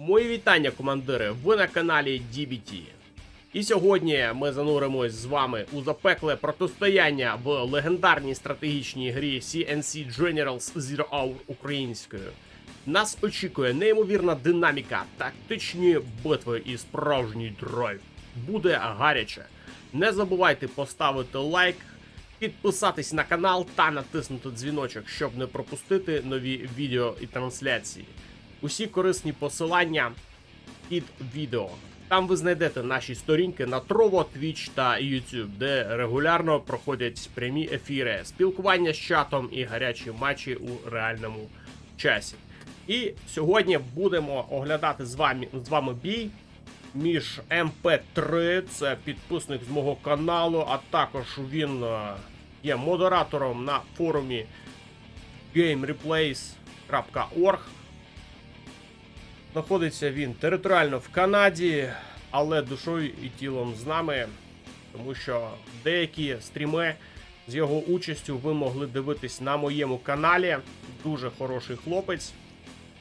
Мої вітання, командири! Ви на каналі DBT. І сьогодні ми зануримось з вами у запекле протистояння в легендарній стратегічній грі CNC Generals Zero Hour українською. Нас очікує неймовірна динаміка, тактичні битви і справжній драйв. Буде гаряче. Не забувайте поставити лайк, підписатись на канал та натиснути дзвіночок, щоб не пропустити нові відео і трансляції. Усі корисні посилання під відео. Там ви знайдете наші сторінки на Trovo, Twitch та YouTube, де регулярно проходять прямі ефіри, спілкування з чатом і гарячі матчі у реальному часі. І сьогодні будемо оглядати з вами, з вами бій між МП3, це підписник з мого каналу, а також він е, є модератором на форумі gamereplays.org. Знаходиться він територіально в Канаді, але душою і тілом з нами, тому що деякі стріми з його участю ви могли дивитись на моєму каналі. Дуже хороший хлопець,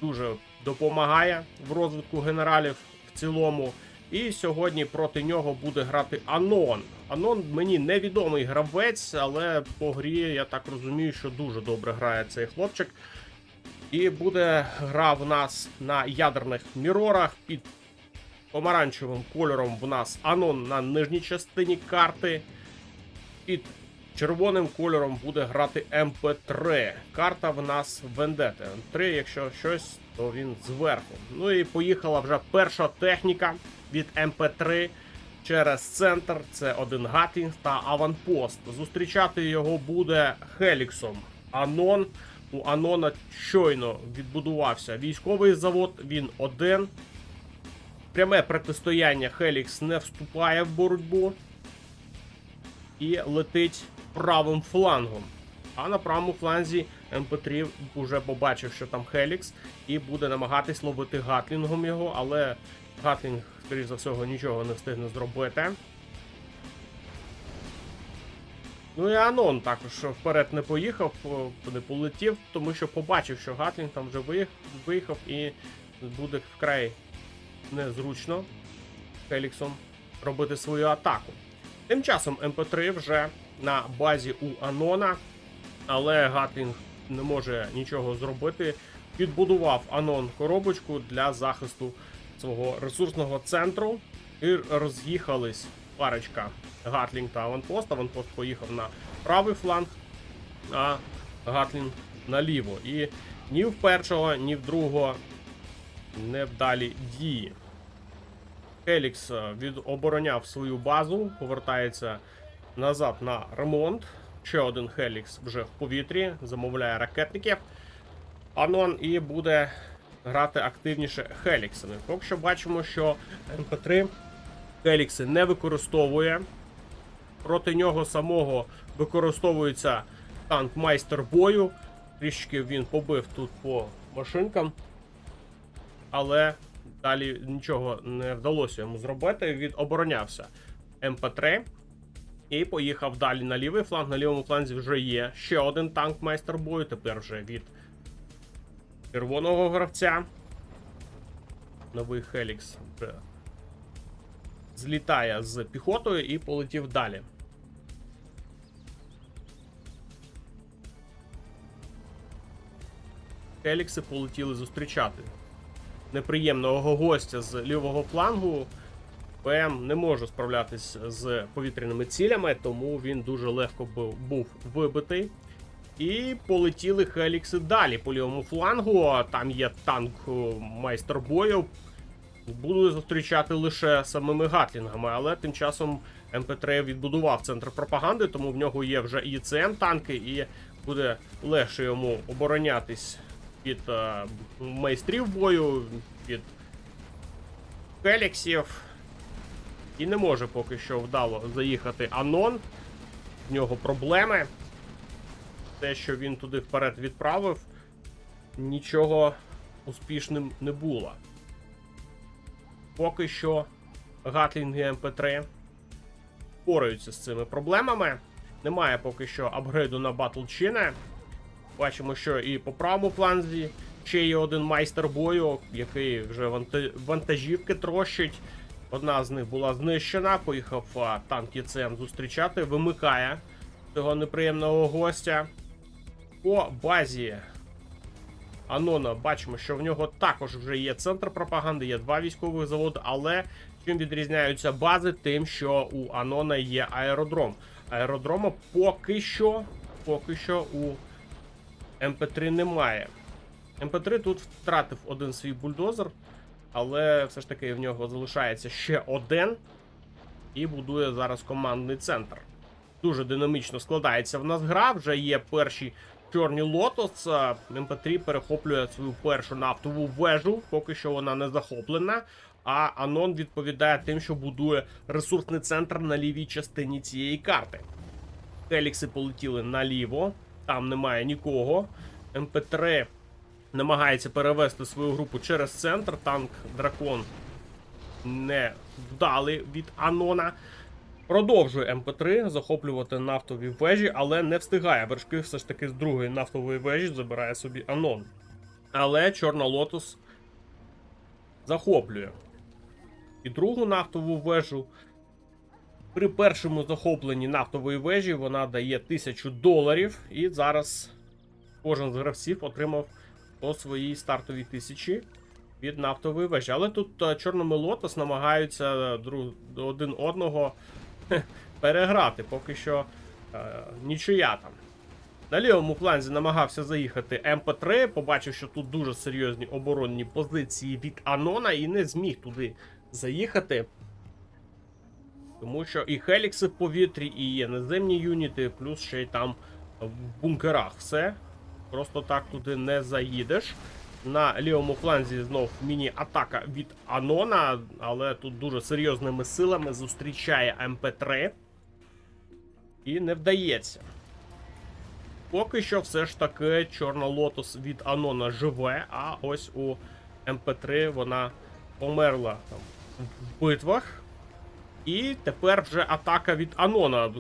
дуже допомагає в розвитку генералів в цілому. І сьогодні проти нього буде грати Анон. Анон мені невідомий гравець, але по грі я так розумію, що дуже добре грає цей хлопчик. І буде гра в нас на ядерних мірорах під помаранчевим кольором в нас Анон на нижній частині карти. Під червоним кольором буде грати МП3. Карта в нас Вендети. М3, якщо щось, то він зверху. Ну і поїхала вже перша техніка від МП3 через центр. Це один Гатлінг та Аванпост. Зустрічати його буде Хеліксом. Анон. У Анона щойно відбудувався військовий завод, він один. Пряме протистояння Хелікс не вступає в боротьбу і летить правим флангом. А на правому фланзі МП3 вже побачив, що там Хелікс, і буде намагатись ловити Гатлінгом його, але Гатлінг, скоріш за всього, нічого не встигне зробити. Ну і Анон також вперед не поїхав, не полетів, тому що побачив, що Гатлінг там вже виїхав і буде вкрай незручно Феліксом робити свою атаку. Тим часом МП3 вже на базі у Анона, але Гатлінг не може нічого зробити. Підбудував Анон коробочку для захисту свого ресурсного центру і роз'їхались парочка Гатлінг та Аванпост. Аванпост поїхав на правий фланг, а Гатлінг наліво. І ні в першого, ні в другого не вдалі дії. Хелікс е, відобороняв свою базу, повертається назад на ремонт. Ще один Хелікс вже в повітрі, замовляє ракетників. Анон і буде грати активніше Хеліксами. Поки що бачимо, що МП3 Хелікси не використовує. Проти нього самого використовується танк майстер бою. Трішки він побив тут по машинкам. Але далі нічого не вдалося йому зробити. Він оборонявся МП3 і поїхав далі на лівий фланг. На лівому фланзі вже є ще один танк майстер бою. Тепер вже від червоного гравця. Новий Хелікс злітає з піхотою і полетів далі. Хелікси полетіли зустрічати неприємного гостя з лівого флангу. ПМ не може справлятись з повітряними цілями, тому він дуже легко був, вибитий. І полетіли Хелікси далі по лівому флангу. Там є танк майстер бою. Буду зустрічати лише самими гатлінгами, але тим часом МП3 відбудував центр пропаганди, тому в нього є вже і ЦМ танки, і буде легше йому оборонятись від е, майстрів бою, від Хеліксів. І не може поки що вдало заїхати Анон. В нього проблеми. Те, що він туди вперед відправив, нічого успішним не було. Поки що Гатлінги МП3 впораються з цими проблемами. Немає поки що апгрейду на Батлчини. Бачимо, що і по правому фланзі ще є один майстер бою, який вже вантажівки трощить. Одна з них була знищена. Поїхав танк ЄЦМ зустрічати, вимикає цього неприємного гостя. По базі Анона бачимо, що в нього також вже є центр пропаганди, є два військових заводи, але чим відрізняються бази, тим, що у Анона є аеродром. Аеродрома поки що, поки що у МП3 немає. МП3 тут втратив один свій бульдозер, але все ж таки в нього залишається ще один і будує зараз командний центр. Дуже динамічно складається в нас гра. Вже є перші чорні лотос. МП3 перехоплює свою першу нафтову вежу, поки що вона не захоплена. А Анон відповідає тим, що будує ресурсний центр на лівій частині цієї карти. Хелікси полетіли наліво, там немає нікого. МП3 намагається перевести свою групу через центр. Танк Дракон не вдали від Анона. Продовжує МП3 захоплювати нафтові вежі, але не встигає. Вершки все ж таки з другої нафтової вежі забирає собі Анон. Але Чорна Лотос захоплює. І другу нафтову вежу. При першому захопленні нафтової вежі вона дає 1000 доларів. І зараз кожен з гравців отримав по своїй стартовій тисячі від нафтової вежі. Але тут е, чорними лотос намагаються один одного переграти. Поки що е, нічия там. На лівому фланзі намагався заїхати МП3, побачив, що тут дуже серйозні оборонні позиції від Анона і не зміг туди заїхати. Тому що і Хелікси в повітрі, і є наземні юніти, плюс ще й там в бункерах все. Просто так туди не заїдеш. На лівому фланзі знов міні-атака від Анона, але тут дуже серйозними силами зустрічає МП3. І не вдається. Поки що все ж таки Чорна Лотос від Анона живе, а ось у МП3 вона померла там в битвах. І тепер вже атака від Анона.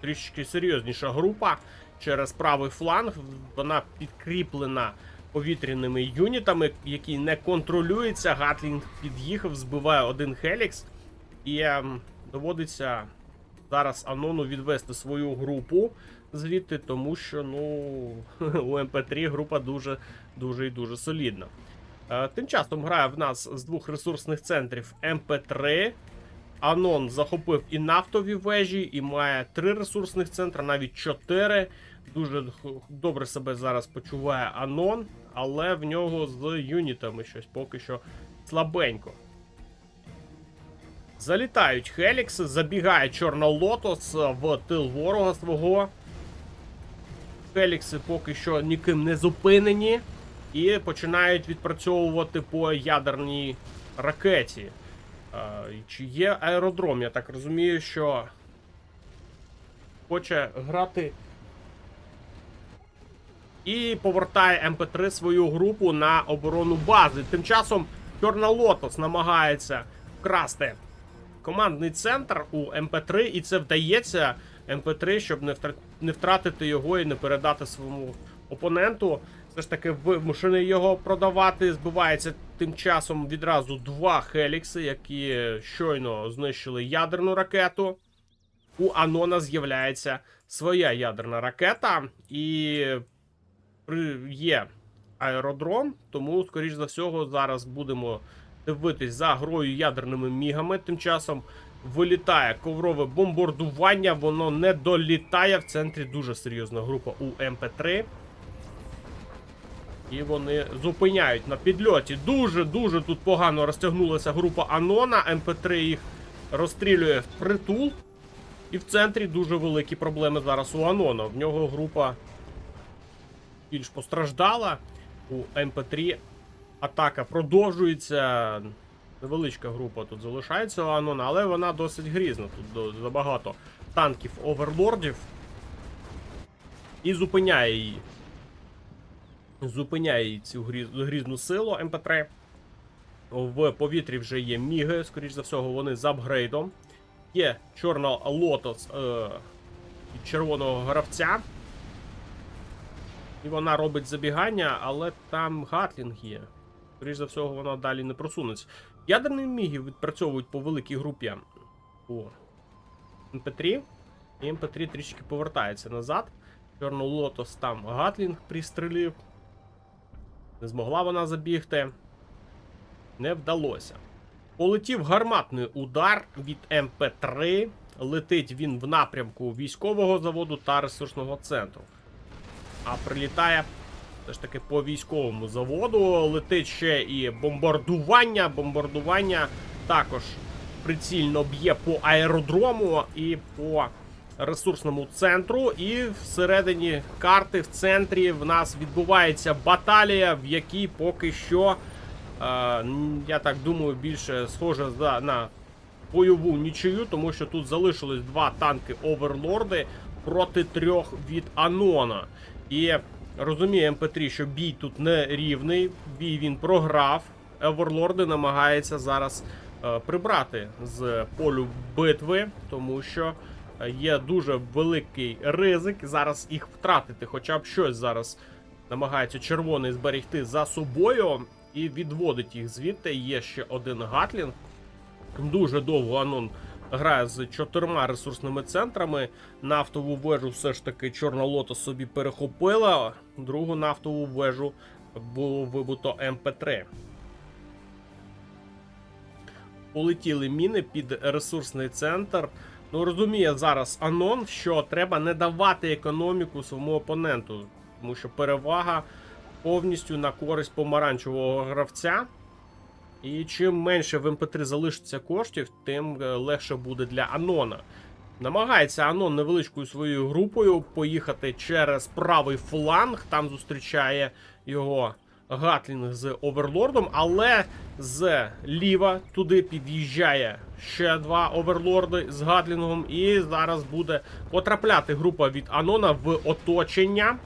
Трішки серйозніша група через правий фланг. Вона підкріплена повітряними юнітами, які не контролюються. Гатлінг під'їхав, збиває один Хелікс. І ем, доводиться зараз Анону відвести свою групу звідти, тому що ну, у МП3 група дуже дуже і дуже солідна. Е, Тим часом грає в нас з двох ресурсних центрів МП3. Анон захопив і нафтові вежі, і має три ресурсних центри, навіть чотири. Дуже добре себе зараз почуває Анон, але в нього з юнітами щось поки що слабенько. Залітають Хелікси, забігає Чорна Лотос в тил ворога свого. Хелікси поки що ніким не зупинені і починають відпрацьовувати по ядерній ракеті. Чи є аеродром? Я так розумію, що хоче грати. І повертає МП3 свою групу на оборону бази. Тим часом Чорна Лотос намагається вкрасти командний центр у МП3, і це вдається МП3, щоб не, втра- не втратити його і не передати своєму опоненту. Все ж таки вимушений його продавати. Збивається тим часом відразу два Хелікси, які щойно знищили ядерну ракету. У Анона з'являється своя ядерна ракета, і є аеродром, тому, скоріш за всього, зараз будемо дивитись за грою ядерними мігами. Тим часом вилітає коврове бомбардування, воно не долітає. В центрі дуже серйозна група у МП3. І вони зупиняють на підльоті. Дуже-дуже тут погано розтягнулася група Анона. МП3 їх розстрілює в притул. І в центрі дуже великі проблеми зараз у Анона. В нього група більш постраждала. У МП3 атака продовжується. Невеличка група тут залишається Анона, але вона досить грізна. Тут забагато танків оверлордів. І зупиняє її. Зупиняє її цю гріз- грізну силу МП3. В повітрі вже є міги, скоріш за всього, вони з апгрейдом. Є чорна лотос е, червоного гравця. І вона робить забігання, але там Гатлінг є. Скоріше за всього, вона далі не просунеться. Ядерні міги відпрацьовують по великій групі по МП3. І МП3 трішки повертається назад. Чорний лотос там Гатлінг пристрелив. Не змогла вона забігти. Не вдалося. Полетів гарматний удар від МП3. Летить він в напрямку військового заводу та ресурсного центру. А прилітає все таки по військовому заводу. Летить ще і бомбардування. Бомбардування також прицільно б'є по аеродрому і по ресурсному центру. І всередині карти, в центрі, в нас відбувається баталія, в якій поки що, е, я так думаю, більше схоже на бойову нічию, тому що тут залишилось два танки Оверлорди проти трьох від Анона. І розуміє МП3, що бій тут не рівний, бій він програв. Оверлорди намагаються зараз е, прибрати з полю битви, тому що є дуже великий ризик зараз їх втратити. Хоча б щось зараз намагається червоний зберегти за собою і відводить їх звідти. Є ще один Гатлінг. Дуже довго Анон грає з чотирма ресурсними центрами. Нафтову вежу все ж таки Чорна Лота собі перехопила. Другу нафтову вежу було вибуто МП3. Полетіли міни під ресурсний центр. Ну, розуміє зараз Анон, що треба не давати економіку своєму опоненту, тому що перевага повністю на користь помаранчевого гравця. І чим менше в МП3 залишиться коштів, тим е, легше буде для Анона. Намагається Анон невеличкою своєю групою поїхати через правий фланг. Там зустрічає його Гатлінг з Оверлордом, але з ліва туди під'їжджає ще два оверлорди з Гатлінгом. І зараз буде потрапляти група від Анона в оточення.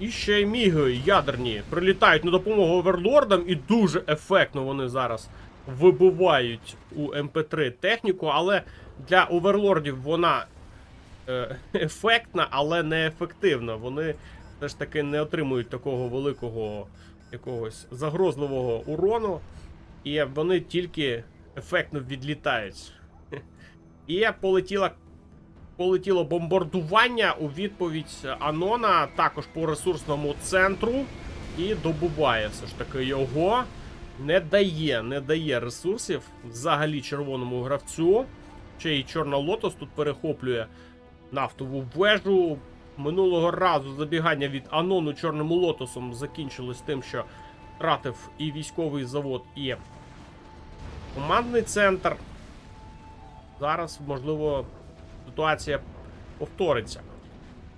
І ще й міги ядерні прилітають на допомогу оверлордам, і дуже ефектно вони зараз вибивають у МП3 техніку, але для оверлордів вона е, ефектна, але не ефективна. Вони все ж таки не отримують такого великого якогось загрозливого урону, і вони тільки ефектно відлітають. І полетіла полетіло бомбардування у відповідь Анона також по ресурсному центру. І добуває все ж таки його. Не дає, не дає ресурсів взагалі червоному гравцю. Ще й Чорна Лотос тут перехоплює нафтову вежу. Минулого разу забігання від Анону Чорним Лотосом закінчилось тим, що втратив і військовий завод, і командний центр. Зараз, можливо, ситуація повториться.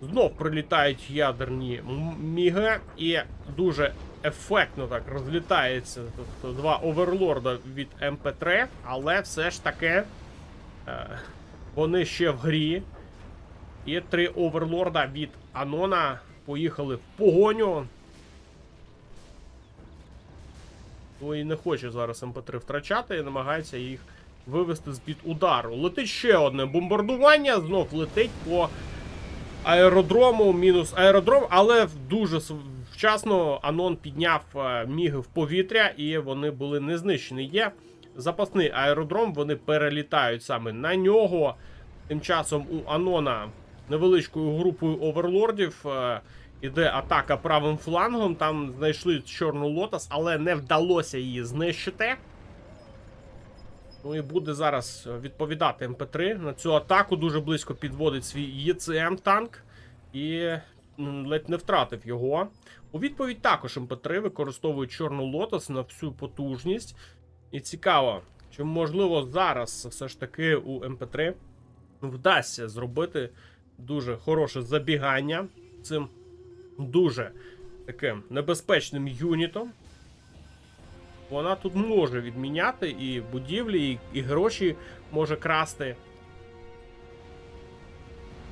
Знов прилітають ядерні міги, і дуже ефектно так розлітається тобто, два оверлорда від МП3, але все ж таки е, вони ще в грі. І три оверлорда від Анона поїхали в погоню. Ну і не хоче зараз МП3 втрачати і намагається їх вивести з-під удару. Летить ще одне бомбардування, знов летить по аеродрому, мінус аеродром, але дуже вчасно Анон підняв е, міги в повітря, і вони були не знищені. Є запасний аеродром, вони перелітають саме на нього. Тим часом у Анона невеличкою групою оверлордів е, іде атака правим флангом. Там знайшли чорну лотос, але не вдалося її знищити. Ну і буде зараз відповідати МП3 на цю атаку. Дуже близько підводить свій ЄЦМ танк і ледь не втратив його. У відповідь також МП3 використовує чорну лотос на всю потужність. І цікаво, чи можливо зараз все ж таки у МП3 вдасться зробити дуже хороше забігання цим дуже таким небезпечним юнітом. Вона тут може відміняти і будівлі, і, і гроші може красти.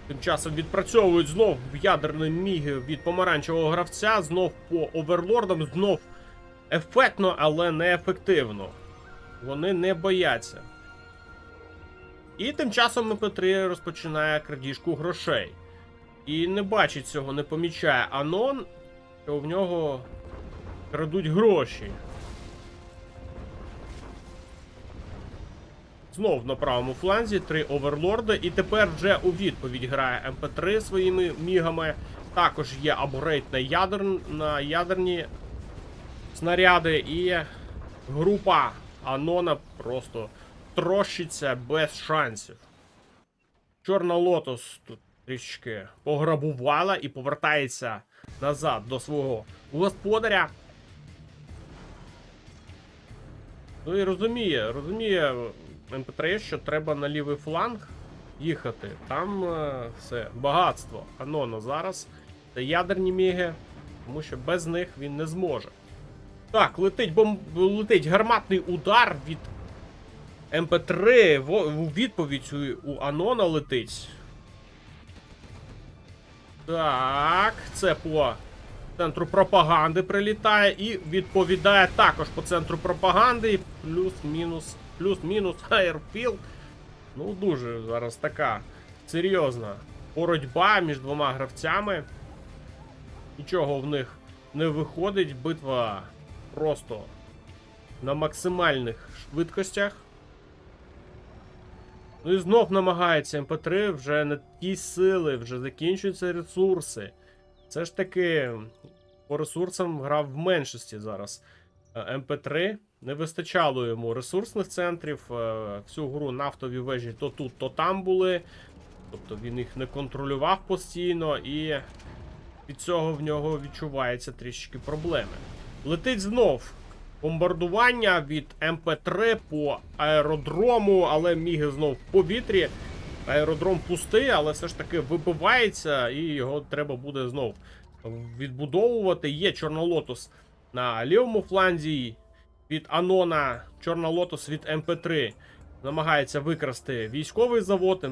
Тим часом відпрацьовують знов ядерні міги від помаранчевого гравця, знов по оверлордам, знов ефектно, але не ефективно. Вони не бояться. І тим часом МП3 розпочинає крадіжку грошей. І не бачить цього, не помічає Анон, що в нього крадуть гроші. Знов на правому фланзі три оверлорди, і тепер вже у відповідь грає МП3 своїми мігами. Також є апгрейд на, ядер... на ядерні снаряди, і група Анона просто трощиться без шансів. Чорна Лотос тут трішки пограбувала і повертається назад до свого господаря. Ну і розуміє, розуміє МП3, що треба на лівий фланг їхати. Там е, все, багатство Анона зараз. Це ядерні міги, тому що без них він не зможе. Так, летить бомб... летить гарматний удар від МП3 в... у відповідь у Анона летить. Так, це по центру пропаганди прилітає і відповідає також по центру пропаганди. Плюс-мінус, плюс-мінус Айрфілд. Ну, дуже зараз така серйозна боротьба між двома гравцями. Нічого в них не виходить. Битва просто на максимальних швидкостях. Ну і знов намагається МП3 вже не ті сили, вже закінчуються ресурси. Це ж таки по ресурсам грав в меншості зараз. Е, МП3 не вистачало йому ресурсних центрів. е, Всю гру нафтові вежі то тут, то там були. Тобто він їх не контролював постійно, і від цього в нього відчувається трішки проблеми. Летить знов бомбардування від МП3 по аеродрому, але міги знов в повітрі. Аеродром пустий, але все ж таки вибивається, і його треба буде знов відбудовувати. Є Чорнолотос на лівому фланзі від Анона. Чорнолотос від МП3 намагається викрасти військовий завод.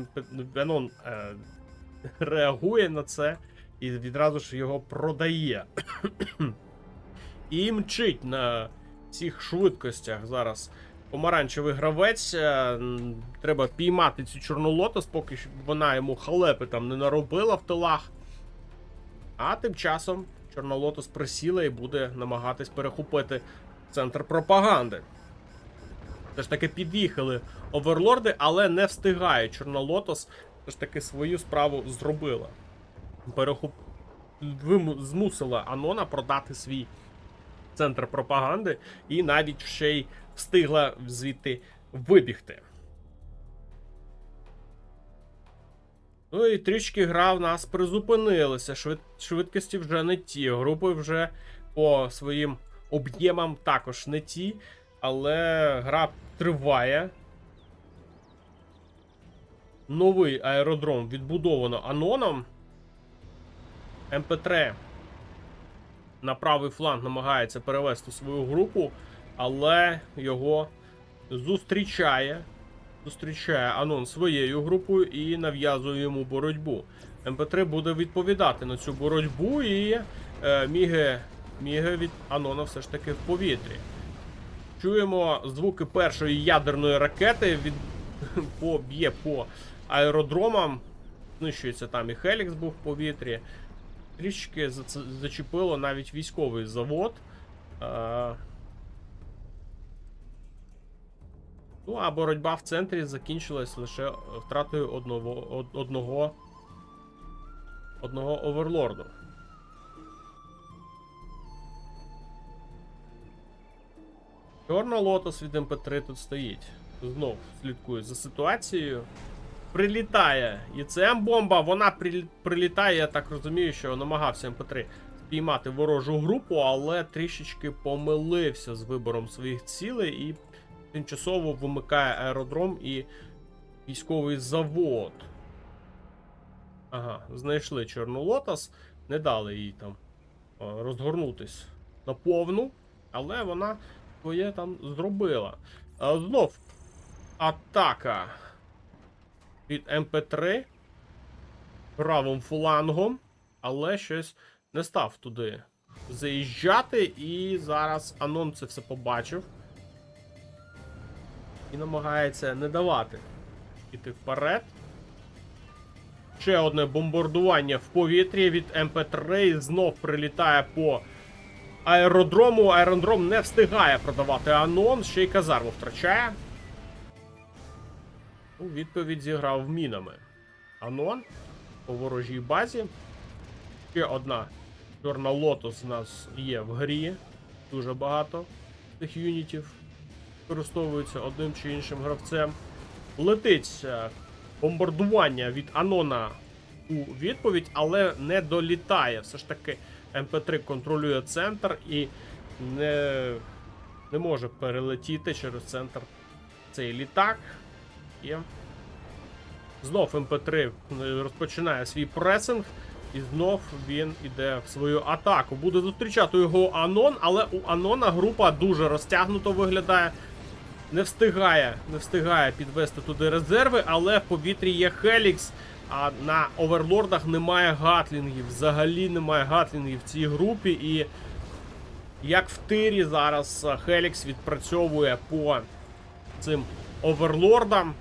Анон е... реагує на це і відразу ж його продає. і мчить на всіх швидкостях зараз помаранчевий гравець. е, Треба піймати цю чорнолотос, поки вона йому халепи там не наробила в тилах. А тим часом Чорнолотос присіла і буде намагатись перехопити центр пропаганди. Все ж таки під'їхали оверлорди, але не встигає. Чорнолотос все ж таки свою справу зробила. Перехоп... Змусила Анона продати свій центр пропаганди і навіть ще й встигла звідти вибігти. Ну і трішки гра в нас призупинилася. Швид... Швидкості вже не ті. Групи вже по своїм об'ємам також не ті. Але гра триває. Новий аеродром відбудовано Аноном. МП3 на правий фланг намагається перевести свою групу, але його зустрічає. Зустрічає Анон своєю групою і нав'язує йому боротьбу. МП3 буде відповідати на цю боротьбу, і е, міги, міги від Анона все ж таки в повітрі. Чуємо звуки першої ядерної ракети від по б'є по аеродромам. Знищується там і Хелікс був в повітрі. Трішки зачепило навіть військовий завод. Е, Ну, а боротьба в центрі закінчилась лише втратою одного, одного, одного оверлорду. Чорна лотос від МП3 тут стоїть. Знов слідкує за ситуацією. Прилітає І ІЦМ бомба, вона прилі- прилітає, я так розумію, що намагався МП3 спіймати ворожу групу, але трішечки помилився з вибором своїх цілей і тимчасово вимикає аеродром і військовий завод. Ага, знайшли Чорну Лотос, не дали їй там а, розгорнутись наповну, але вона своє там зробила. А, знов атака від МП3 правим флангом, але щось не став туди заїжджати, і зараз Анон це все побачив і намагається не давати іти вперед. Ще одне бомбардування в повітрі від МП3 і знов прилітає по аеродрому. Аеродром не встигає продавати анон, ще й казарму втрачає. У відповідь зіграв мінами. Анон по ворожій базі. Ще одна чорна лотос у нас є в грі. Дуже багато цих юнітів використовується одним чи іншим гравцем. Летить е, бомбардування від Анона у відповідь, але не долітає. Все ж таки МП3 контролює центр і не, не може перелетіти через центр цей літак. І знов МП3 розпочинає свій пресинг. І знов він іде в свою атаку. Буде зустрічати його Анон, але у Анона група дуже розтягнуто виглядає. Не встигає, не встигає підвести туди резерви, але в повітрі є Хелікс. А на оверлордах немає гатлінгів. Взагалі немає гатлінгів в цій групі. І як в тирі зараз Хелікс відпрацьовує по цим оверлордам.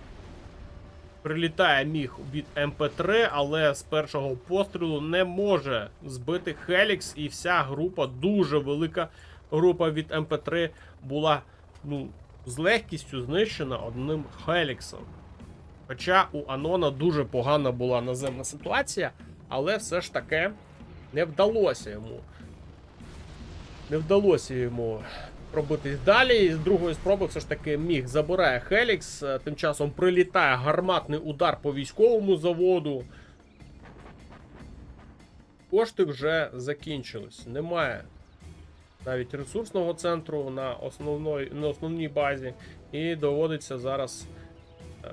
Прилітає міг від МП3, але з першого пострілу не може збити Хелікс, і вся група, дуже велика група від МП3 була ну, з легкістю знищена одним Хеліксом. Хоча у Анона дуже погана була наземна ситуація, але все ж таки не вдалося йому. Не вдалося йому пробитись далі. І з другої спроби все ж таки міг забирає Хелікс. е, Тим часом прилітає гарматний удар по військовому заводу. Кошти вже закінчились. Немає навіть ресурсного центру на основної, на основній базі. І доводиться зараз е,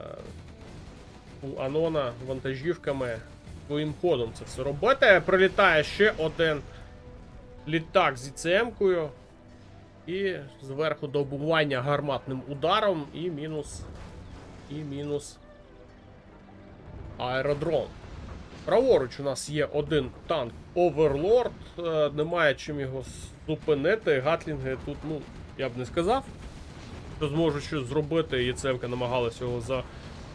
у Анона вантажівками своїм ходом це все робити. Прилітає ще один літак з ІЦМ-кою. І зверху добування гарматним ударом, і мінус. І мінус аеродром. Праворуч у нас є один танк Оверлорд. Е, Немає чим його зупинити. Гатлінги тут, ну, я б не сказав, що зможуть щось зробити. Єцевка намагалася його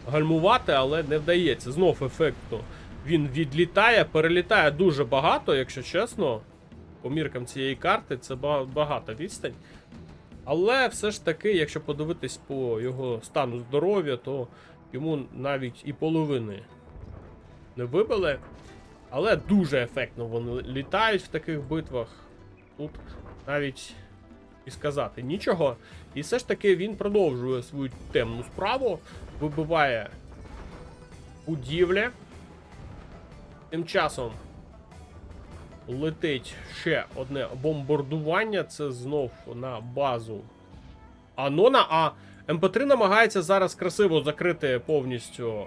загальмувати, але не вдається. Знов ефектно. Він відлітає, перелітає дуже багато, якщо чесно. По міркам цієї карти це ба- багата відстань. Але все ж таки, якщо подивитись по його стану здоров'я, то йому навіть і половини не вибили. Але дуже ефектно вони літають в таких битвах. Тут навіть і сказати нічого. І все ж таки він продовжує свою темну справу, вибиває будівлі. Тим часом летить ще одне бомбардування. Це знов на базу Анона. А МП3 намагається зараз красиво закрити повністю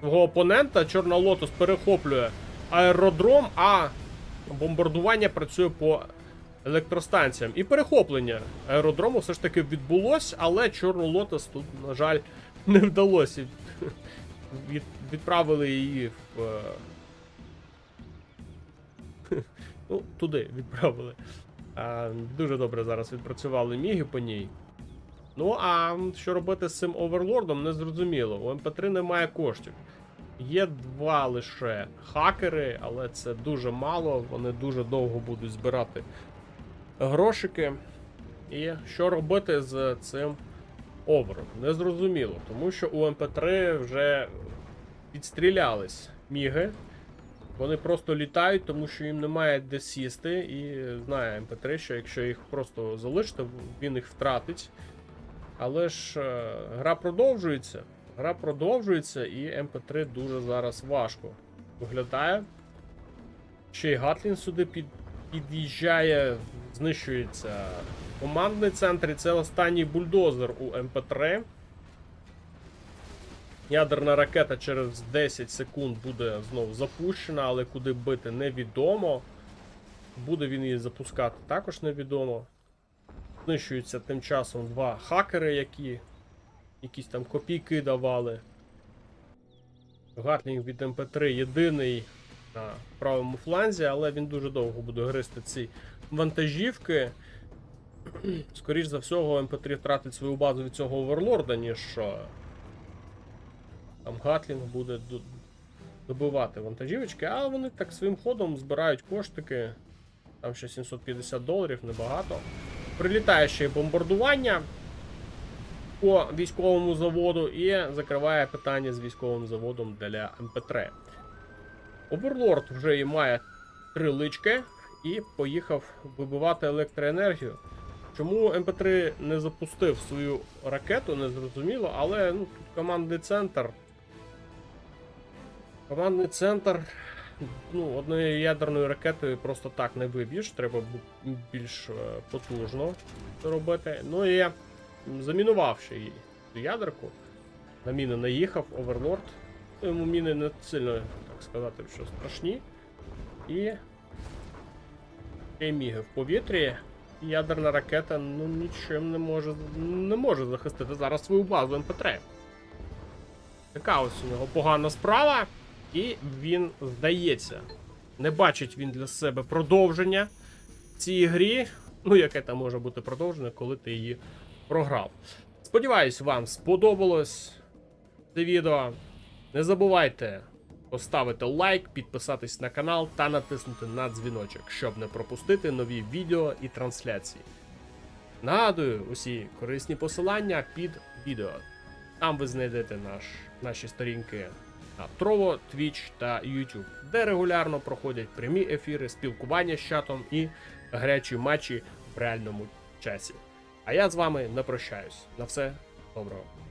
свого опонента. Чорна Лотос перехоплює аеродром, а бомбардування працює по електростанціям. І перехоплення аеродрому все ж таки відбулось, але Чорну Лотос тут, на жаль, не вдалося. Від, відправили її в. е, Ну, туди відправили. А, дуже добре зараз відпрацювали міги по ній. Ну, а що робити з цим оверлордом, не зрозуміло. У МП3 немає коштів. Є два лише хакери, але це дуже мало. Вони дуже довго будуть збирати грошики. І що робити з цим овером? Незрозуміло, тому що у МП3 вже відстрілялись міги. Вони просто літають, тому що їм немає де сісти, і знає МП3, що якщо їх просто залишити, він їх втратить. Але ж е, гра продовжується. Гра продовжується, і МП3 дуже зараз важко виглядає. Ще й Гатлін сюди під, під'їжджає, знищується командний центр, і це останній бульдозер у МП3. Ядерна ракета через 10 секунд буде знову запущена, але куди бити невідомо. Буде він її запускати також невідомо. Знищуються тим часом два хакери, які якісь там копійки давали. Гатлінг від МП3 єдиний на правому фланзі, але він дуже довго буде гристи ці вантажівки. Скоріш за всього, МП3 втратить свою базу від цього оверлорда, ніж. е, Там Гатлінг буде добивати вантажівочки, а вони так своїм ходом збирають коштики. Там ще 750 доларів, небагато. Прилітає ще й бомбардування по військовому заводу і закриває питання з військовим заводом для МП3. Оверлорд вже і має три лички і поїхав вибивати електроенергію. Чому МП3 не запустив свою ракету, не зрозуміло, але ну, тут командний центр. Командний центр. Ну, однією ядерною ракетою просто так не виб'єш, треба більш е, потужно робити. Ну і замінував ще її цю ядерку. На міни наїхав, Оверлорд. Йому міни не сильно, так сказати, що страшні. І. ще міги в повітрі. Ядерна ракета ну нічим не може не може захистити зараз свою базу МП3. Така ось у нього погана справа, і він здається. Не бачить він для себе продовження цій грі. Ну, яке там може бути продовження, коли ти її програв. Сподіваюсь, вам сподобалось це відео. Не забувайте поставити лайк, підписатись на канал та натиснути на дзвіночок, щоб не пропустити нові відео і трансляції. Нагадую усі корисні посилання під відео. Там ви знайдете наш, наші сторінки на Trovo, Twitch та YouTube, де регулярно проходять прямі ефіри, спілкування з чатом і гарячі матчі в реальному часі. А я з вами не прощаюсь. На все доброго.